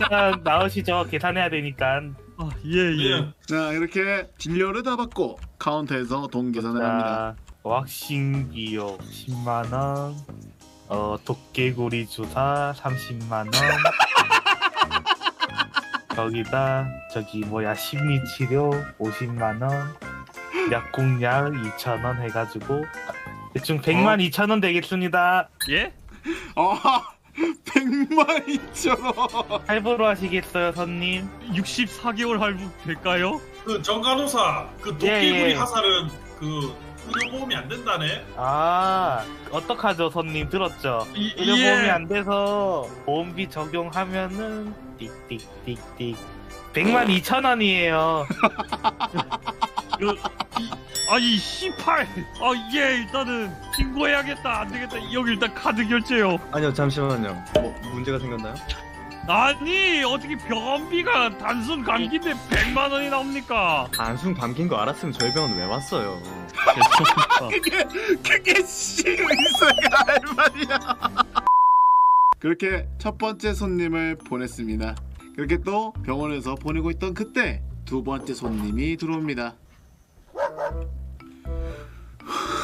일단 나오시죠. 계산해야 되니까. 아, 예, 예. 예. 자 이렇게 진료를 다 받고 카운터에서 돈 계산을 합니다. 자, 왁싱기요 10만 원. 어 도깨구리 주사 30만 원. 거기다 저기 뭐야 심리 치료 50만 원. 약국약 2천 원 해가지고 대충 100만 2천 원 되겠습니다. 예? 아 100만 2천 원. 할부로 하시겠어요, 손님? 64개월 할부 될까요? 그 정간호사 그 도깨구리 예, 예. 하살은 그 의료 보험이 안 된다네. 아, 어떡하죠, 손님 들었죠? 이- 의료보험이 예. 안 돼서 보험비 적용하면은 띡띡띡띡 100만 2천 원이에요. 그, 이, 아니 18. 아, 예, 일단은 신고해야겠다. 안 되겠다. 여기 일단 카드 결제요. 아니요 잠시만요 뭐 문제가 생겼나요? 아니, 어떻게 병원비가 단순 감기인데 100만 원이 나옵니까? 단순 감긴 거 알았으면 저희 병원 왜 왔어요. 그게 그게 씨 의사가 할 말이야. 그렇게 첫 번째 손님을 보냈습니다. 그렇게 또 병원에서 보내고 있던 그때 두 번째 손님이 들어옵니다.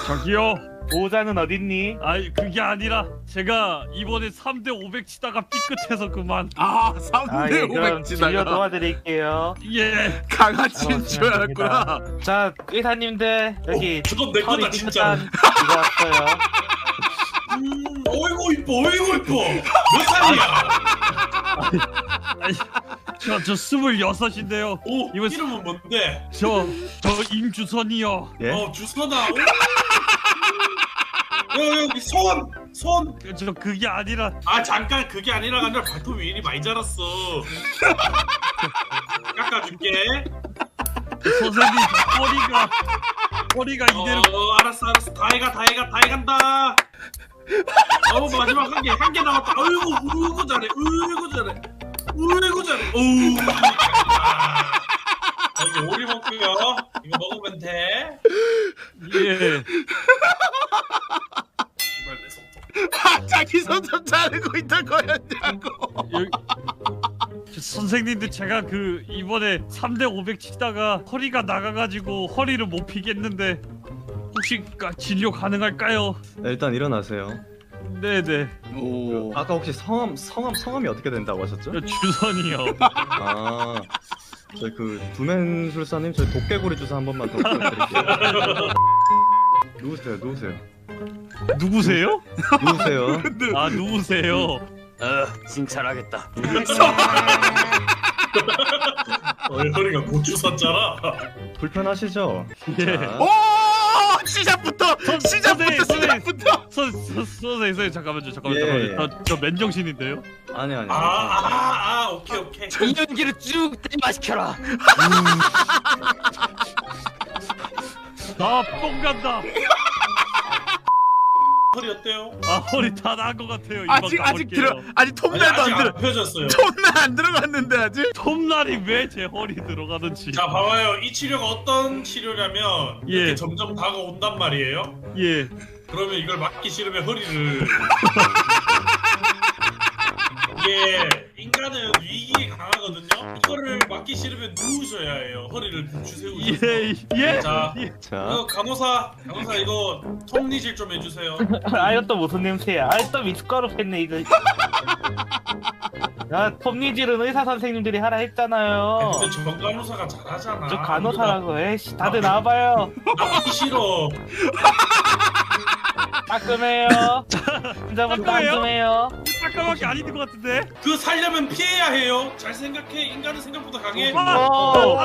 저기요. 보호자는 어딨니? 아니, 그게 아니라 제가 이번에 3대 500 치다가 삐끗해서 그만. 아 아, 3대 예, 500 그럼 진료 지나가 도와드릴게요. 예. 강아지인 어, 줄 알았구나. 자, 의사님들 여기 어, 저건 내 털이 거다 진짜. 삐끗한 이거 왔어요. 음, 어이구 이뻐, 어이구 이뻐. 몇 살이야? 아니, 저, 저 26인데요. 오, 이거 이름은 뭔데? 저, 저 임주선이요. 예? 어, 주선아. 오. 여 여기 손, 손. 저 그게 아니라 아 잠깐 그게 아니라 아니라 발톱 왜 이리 많이 자랐어. 깎아줄게. 선생님 허리가 허리가 이대로 어, 알았어, 알았어. 다 해가, 다 해가, 다 해간다. 어, 마지막 한 개, 한 개 남았다. 어이구, 어이구 잘해, 어이구 잘해, 잘해. 어우. 아, 이게 오리 먹고요. 이거 먹으면 돼. 예. 이발 내 손톱. 아, 자기 손좀 자르고 있던 거였냐고. 여기, 저 선생님들 제가 그 이번에 3대 500 치다가 허리가 나가가지고 허리를 못 피겠는데 혹시 가- 진료 가능할까요? 네, 일단 일어나세요 네네 오. 아까 혹시 성함 성함 성함이 어떻게 된다고 하셨죠? 저 주선이요 아 저희 그 두맨술사님 저희 도깨구리 주사 한 번만 더 부탁드릴게요 누구세요 누구세요 누구세요? 누구세요 아 누구세요? 어, 진찰하겠다. 얼굴이가 고추 샀잖아. 불편하시죠? 예. 자, 오! 시작부터 시작부터. 시작부터. 선, 선생님 선생님 잠깐만요 잠깐만요 예, 잠깐만요 저, 저 맨정신인데요? 아니 아니 아, 아, 아, 오케이, 오케이. 이연기를 쭉 땜마시켜라. 아뽕 간다 허리 어때요? 아 허리 다 나은 것 같아요 아직 아직. 들어 아직 톱날도 아직 안안 들어. 펴졌어요. 톱날 안 들어갔는데 아직. 톱날이 왜 제 허리 들어가는지 자, 봐봐요. 이 치료가 어떤 치료냐면 예. 이렇게 점점 다가온단 말이에요. 예 그러면 이걸 맞기 싫으면 허리를 이게 인간은 위기에 강하거든요. 이거를 맞기 싫으면 누우셔야 해요. 허리를 부추 세우셔서. 예, 예. 자, 예. 자 이거 간호사, 간호사 이거 톱니질 좀 해주세요. 아, 이거 또 무슨 냄새야? 아, 또 미숫가루 폈네 이거. 야, 톱니질은 의사 선생님들이 하라 했잖아요. 근데 전 간호사가 잘하잖아. 저 간호사라고 에이씨 다들 나와봐요. 나가기 싫어. 따끔해요. 혼자분 따끔해요. 잠깐밖에 안 있는 것 같은데 그 살려면 피해야 해요. 잘 생각해. 인간은 생각보다 강해. 아, 어,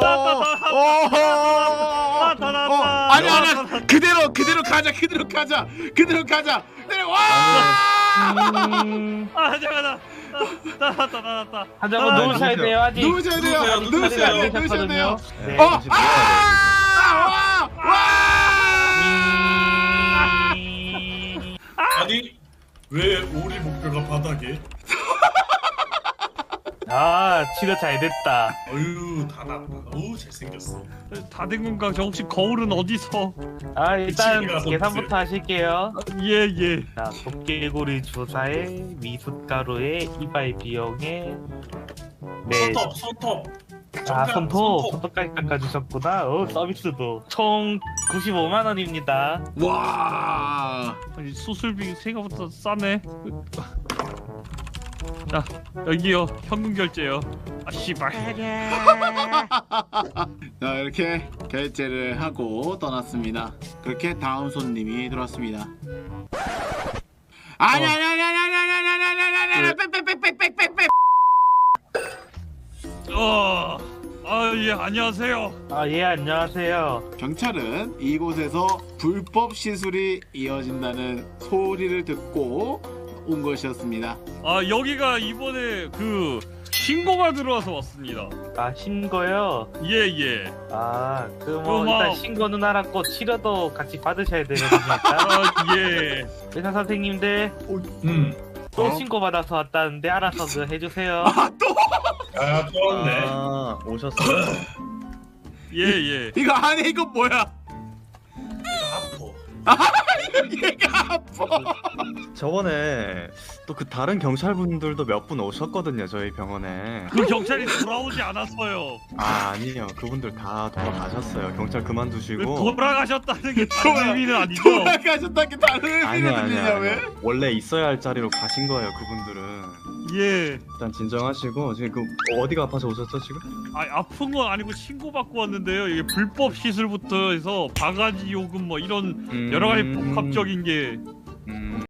아니 다 아니 나왔다. 아니. 그대로 그대로 가자 그대로 가자 그대로 가자 내려와 음, 아 잠깐만 다 나왔다 다 나왔다 환자분 아, 누우셔야. 돼요 아직. 누우셔야 돼요 누우셔야. 돼요 네, 네. 어! 잠시 누워야 돼요. 아! 음. 아니 왜 목표가 바닥에? 아, 치료 잘 됐다. 어유 다 났다. 어우 잘생겼어. 다된 건가 저 혹시 거울은 어디서 아, 일단 계산부터 하실게요. 예 예 자, 도깨구리 주사에 미숫가루에 이발 비용에 네. 손톱 손톱. 아 손톱, 손톱 손톱. 손톱까지 깎아주셨구나. 어 서비스도 총 95만 원입니다. 와. 아니 수술비 생각보다 싸네. 자 여기요 현금 결제요. 아 씨발. 자 이렇게 결제를 하고 떠났습니다. 그렇게 다음 손님이 들어왔습니다. 아니 아니 아니 아니 아니 아니 아니 아니 아니 아니 빽빽빽빽빽빽 어. 예 안녕하세요. 아 예 안녕하세요. 경찰은 이곳에서 불법 시술이 이어진다는 소리를 듣고 온 것이었습니다. 아 여기가 이번에 그 신고가 들어와서 왔습니다. 아 신고요. 예 예. 아 그 뭐 어머. 일단 신고는 알았고 치료도 같이 받으셔야 되거든요. 아 예. 의사 선생님들 음. 또 어? 신고 받아서 왔다는데 알아서 그 해주세요. 아 또? 아 좋았네. 아 오셨어요? 예 예. 이거 안에 이거 뭐야? 아프. 얘가 아파. 저번에 또 그 다른 경찰분들도 몇 분 오셨거든요 저희 병원에 그 경찰이 돌아오지 않았어요. 아 아니요 그분들 다 돌아가셨어요 경찰 그 그만두시고 돌아가셨다는 게 다른 의미는 아니죠. 돌아가셨다는 게 다른 아니요 들리냐 왜? 아니요 원래 있어야 할 자리로 가신 거예요 그분들은 예. 일단 진정하시고 지금 그 어디가 아파서 오셨죠 지금? 아 아픈 건 아니고 신고 받고 왔는데요. 이게 불법 시술부터 해서 바가지 요금 뭐 이런 음, 여러 가지 복합적인 게